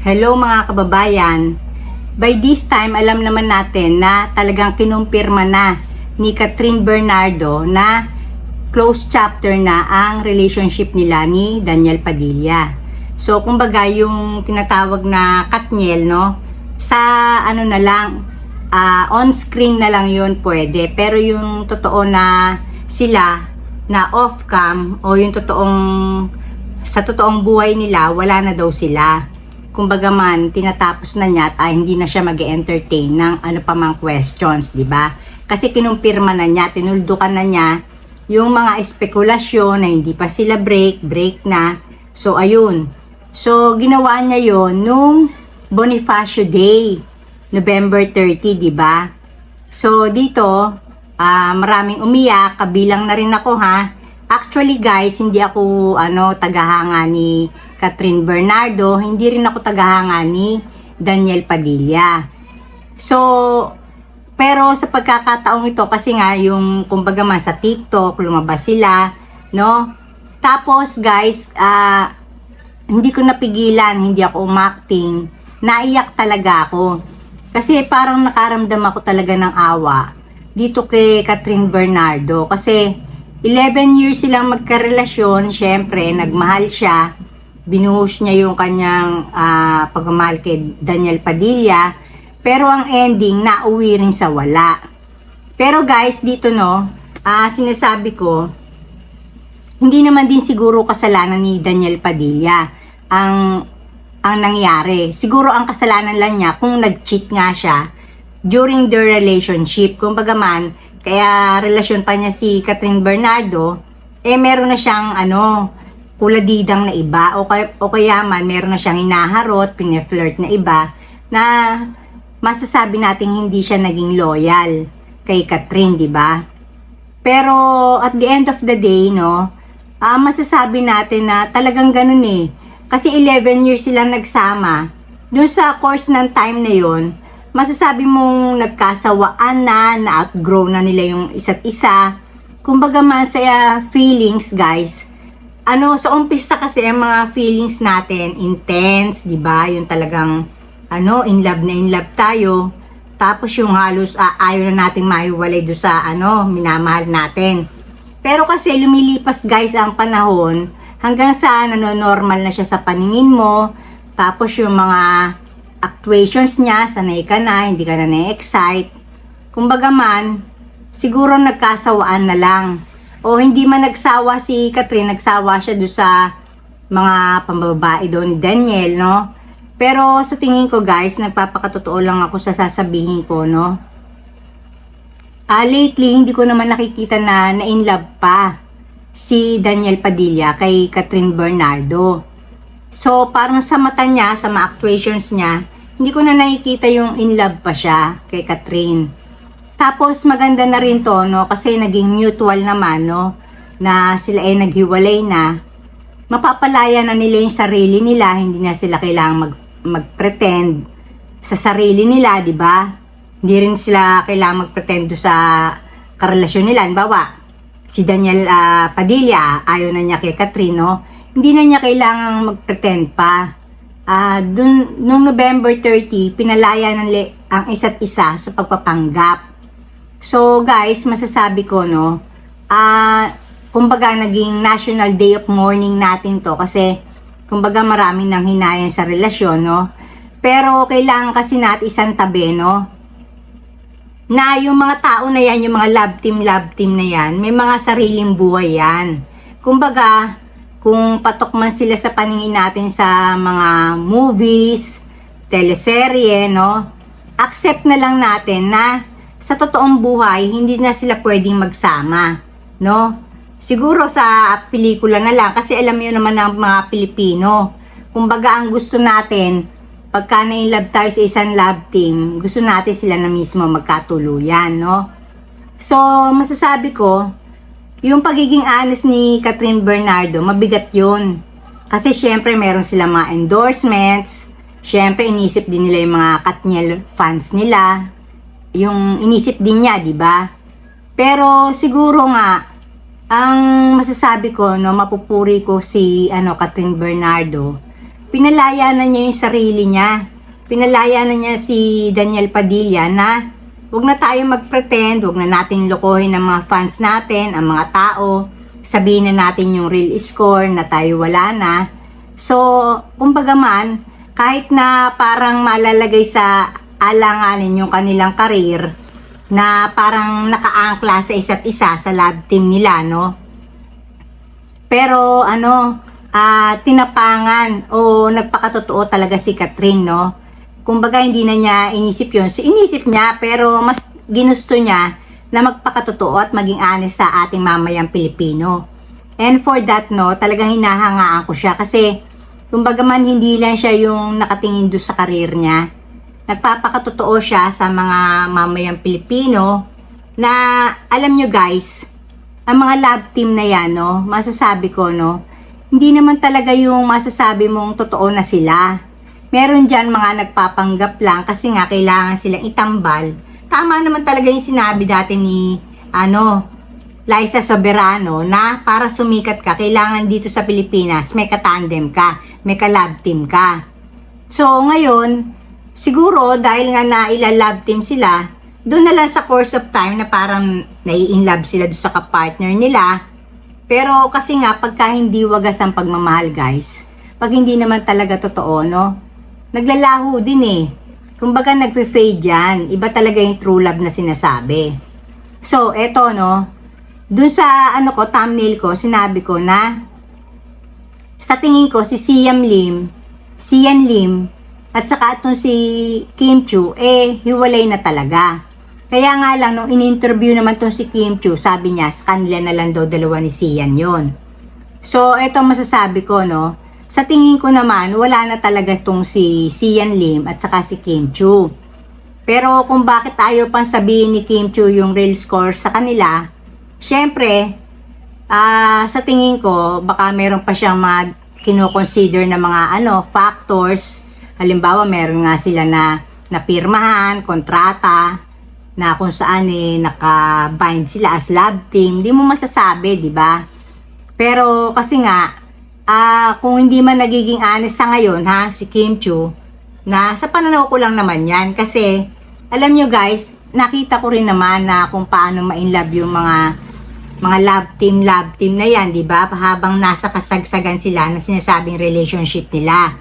Hello mga kababayan. By this time, alam naman natin na talagang kinumpirma na ni Catherine Bernardo na close chapter na ang relationship nila ni Daniel Padilla. So, kumbaga, yung tinatawag na Katniel, no? Sa ano na lang, ah, on-screen na lang yun pwede. Pero yung totoo na sila, na off-cam, o yung totoong, sa totoong buhay nila, wala na daw sila kumbaga man, tinatapos na niya at ah, hindi na siya mag entertain ng ano pa mang questions, di ba? Kasi kinumpirma na niya, tinuldukan na niya yung mga espekulasyon na hindi pa sila break, break na. So, ayun. So, ginawa niya yon nung Bonifacio Day, November 30, di ba? So, dito, ah, maraming umiyak, kabilang na rin ako ha. Actually guys, hindi ako ano tagahanga ni Catherine Bernardo, hindi rin ako tagahanga ni Daniel Padilla. So, pero sa pagkakataong ito kasi nga yung kumbaga man sa TikTok lumabas sila, no? Tapos guys, ah hindi ko napigilan, hindi ako umakting. Naiyak talaga ako. Kasi parang nakaramdam ako talaga ng awa dito kay Catherine Bernardo kasi 11 years silang magkarelasyon, syempre nagmahal siya binuhos niya yung kanyang ah, pagmamahal kay Daniel Padilla. Pero ang ending, nauwi rin sa wala. Pero guys, dito no, ah, sinasabi ko, hindi naman din siguro kasalanan ni Daniel Padilla ang ang nangyari. Siguro ang kasalanan lang niya kung nag-cheat nga siya during the relationship. Kung bagaman, kaya relasyon pa niya si Catherine Bernardo, eh meron na siyang ano, kuladidang na iba o kaya, o kaya man meron na siyang hinaharot, pineflirt na iba na masasabi nating hindi siya naging loyal kay Catherine, di ba? Pero at the end of the day, no, ah masasabi natin na talagang ganun eh. Kasi 11 years silang nagsama. Doon sa course ng time na yon, masasabi mong nagkasawaan na, na-outgrow na nila yung isa't isa. Kumbaga man sa feelings, guys, ano, sa umpisa kasi ang mga feelings natin, intense, di ba? Yung talagang, ano, in love na in love tayo. Tapos yung halos ah, ayaw na nating mahiwalay do sa, ano, minamahal natin. Pero kasi lumilipas guys ang panahon, hanggang sa nanonormal na siya sa paningin mo, tapos yung mga actuations niya, sanay ka na, hindi ka na na-excite. Kumbaga man, siguro nagkasawaan na lang o hindi man nagsawa si Catherine, nagsawa siya do sa mga pambabae doon ni Daniel, no? Pero sa tingin ko guys, nagpapakatotoo lang ako sa sasabihin ko, no? Ah, lately, hindi ko naman nakikita na na-in love pa si Daniel Padilla kay Catherine Bernardo. So, parang sa mata niya, sa mga actuations niya, hindi ko na nakikita yung in love pa siya kay Catherine. Tapos maganda na rin to, no, kasi naging mutual naman, no, na sila ay naghiwalay na. Mapapalaya na nila yung sarili nila, hindi na sila kailangang mag, mag-pretend sa sarili nila, di ba? Hindi rin sila kailangang mag-pretend do sa karelasyon nila. Halimbawa, si Daniel ah, Padilla, ayaw na niya kay Catherine? Hindi na niya kailangang mag-pretend pa. Ah, dun, nung November 30, pinalaya ng li- ang isa't isa sa pagpapanggap. So guys, masasabi ko no, ah kumbaga naging National Day of Mourning natin to kasi kumbaga marami nang hinayan sa relasyon no. Pero kailangan kasi natin isang tabi no. Na yung mga tao na yan, yung mga love team, love team na yan, may mga sariling buhay yan. Kumbaga, kung patok man sila sa paningin natin sa mga movies, teleserye, no? Accept na lang natin na sa totoong buhay, hindi na sila pwedeng magsama, no? Siguro sa pelikula na lang, kasi alam niyo naman ng mga Pilipino, kumbaga ang gusto natin, pagka na-inlove tayo sa isang love team, gusto natin sila na mismo magkatuluyan, no? So, masasabi ko, yung pagiging honest ni Catherine Bernardo, mabigat yun. Kasi syempre meron sila mga endorsements, syempre inisip din nila yung mga Katniel fans nila, yung inisip din niya, di ba? Pero siguro nga, ang masasabi ko, no, mapupuri ko si ano, Catherine Bernardo, pinalaya na niya yung sarili niya. Pinalaya na niya si Daniel Padilla na wag na tayo mag-pretend, wag na natin lokohin ang mga fans natin, ang mga tao, sabihin na natin yung real score na tayo wala na. So, kumbaga man, kahit na parang malalagay sa alanganin yung kanilang karir, na parang nakaangkla sa isa't isa sa lab team nila, no? Pero ano, ah tinapangan o nagpakatotoo talaga si Catherine, no? Kumbaga hindi na niya inisip yun. So, inisip niya pero mas ginusto niya na magpakatotoo at maging honest sa ating mamayang Pilipino. And for that, no, talagang hinahangaan ko siya kasi kumbaga man hindi lang siya yung nakatingin doon sa karir niya. Nagpapakatotoo siya sa mga mamayang Pilipino na alam nyo guys, ang mga lab team na yan, no, masasabi ko, no, hindi naman talaga yung masasabi mong totoo na sila. Meron dyan mga nagpapanggap lang kasi nga kailangan silang itambal. Tama naman talaga yung sinabi dati ni, ano, Liza Soberano na para sumikat ka, kailangan dito sa Pilipinas, may katandem ka, may kalab team ka. So, ngayon, siguro dahil nga na ilalab team sila, doon na lang sa course of time na parang nai-inlove sila doon sa kapartner nila. Pero kasi nga, pagka hindi wagas ang pagmamahal guys, pag hindi naman talaga totoo, no? Naglalaho din eh. Kumbaga nagpe-fade yan. Iba talaga yung true love na sinasabi. So, eto no, dun sa ano ko, thumbnail ko, sinabi ko na sa tingin ko si Siam Lim, Sian Lim, at saka itong si Kim Chu, eh, hiwalay na talaga. Kaya nga lang, nung in-interview naman itong si Kim Chu, sabi niya, sa kanila na lang daw dalawa ni Sian yon. So, eto masasabi ko, no, sa tingin ko naman, wala na talaga itong si Sian Lim at saka si Kim Chu. Pero kung bakit tayo pang sabihin ni Kim Chu yung real score sa kanila, syempre, ah sa tingin ko, baka meron pa siyang mga kinoconsider na mga ano, factors. Halimbawa, meron nga sila na napirmahan, kontrata, na kung saan eh, naka-bind sila as lab team. Di mo masasabi, di ba? Pero kasi nga, ah kung hindi man nagiging honest sa ngayon, ha, si Kim Chu, na sa pananaw ko lang naman yan. Kasi, alam nyo guys, nakita ko rin naman na kung paano ma-inlove yung mga mga love team, love team na yan, di ba? Habang nasa kasagsagan sila na sinasabing relationship nila.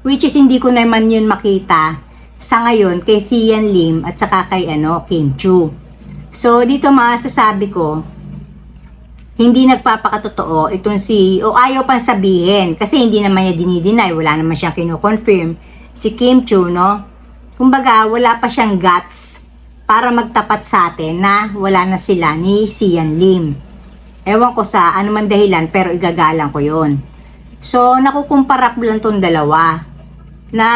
Which is hindi ko naman yun makita sa ngayon kay Sian Lim at saka kay ano, Kim Chu. So, dito masasabi ko, hindi nagpapakatotoo itong si, o ayaw pang sabihin, kasi hindi naman niya dinideny, wala naman siyang kinoconfirm, si Kim Chu, no? Kumbaga, wala pa siyang guts para magtapat sa atin na wala na sila ni Sian Lim. Ewan ko sa ano man dahilan, pero igagalang ko yon. So, nakukumpara ko lang tong dalawa. Na,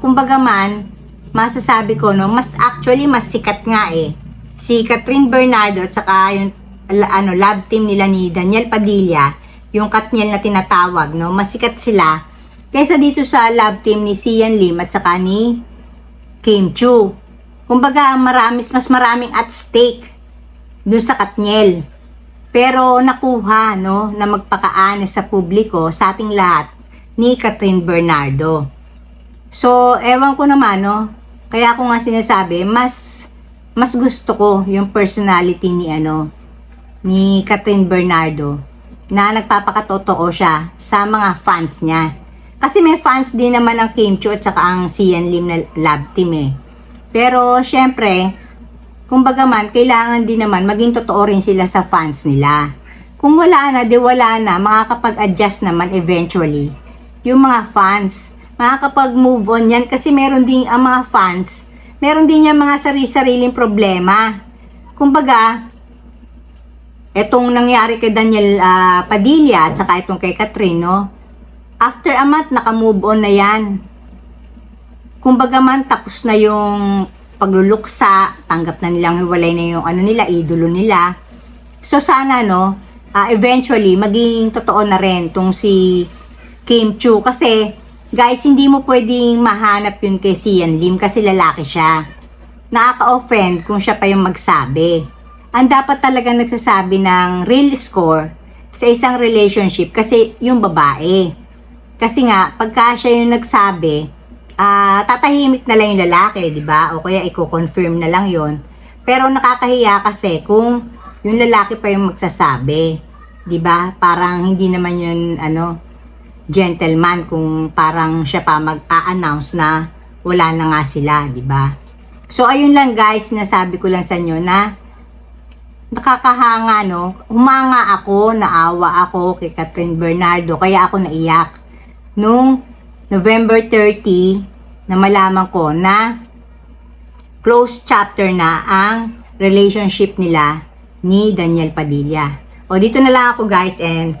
kumbaga man, masasabi ko, no, mas actually, mas sikat nga eh. Si Catherine Bernardo, at saka yung ano, lab team nila ni Daniel Padilla, yung Katniel na tinatawag, no, masikat sila kaysa dito sa lab team ni Sian Lim at saka ni Kim Chu. Kumbaga, maramis, mas maraming at stake dun sa Katniel. Pero nakuha, no, na magpakaane sa publiko, sa ating lahat, ni Catherine Bernardo. So, ewan ko naman, no, kaya ako nga sinasabi, mas, mas gusto ko yung personality ni, ano, ni Catherine Bernardo na nagpapakatotoo siya sa mga fans niya. Kasi may fans din naman ang Kim Chu at saka ang Sian Lim na lab team eh. Pero syempre, kumbaga man, kailangan din naman maging totoo rin sila sa fans nila. Kung wala na, di wala na, makakapag-adjust naman eventually yung mga fans. Makakapag-move on yan kasi meron din ang mga fans, meron din yung mga sarili-sariling problema. Kumbaga, etong nangyari kay Daniel ah, Padilla at saka itong kay Catherine, no? After a month, naka-move on na yan. Kumbaga man, tapos na yung pagluluksa, tanggap na nilang hiwalay na yung ano nila, idolo nila. So sana, no, ah, eventually, maging totoo na rin tong si Kim Chu. Kasi, guys, hindi mo pwedeng mahanap yun kay Sian Lim kasi lalaki siya. Nakaka-offend kung siya pa yung magsabi. Ang dapat talaga nagsasabi ng real score sa isang relationship kasi yung babae. Kasi nga, pagka siya yung nagsabi, ah tatahimik na lang yung lalaki, di ba? O kaya i-confirm na lang yon Pero nakakahiya kasi kung yung lalaki pa yung magsasabi, di ba? Parang hindi naman yun, ano, gentleman kung parang siya pa mag-a-announce na wala na nga sila, di ba? So, ayun lang guys, sinasabi ko lang sa inyo na nakakahanga, no? Humanga ako, naawa ako kay Catherine Bernardo, kaya ako naiyak. Nung November 30, na malaman ko na close chapter na ang relationship nila ni Daniel Padilla. O, dito na lang ako guys and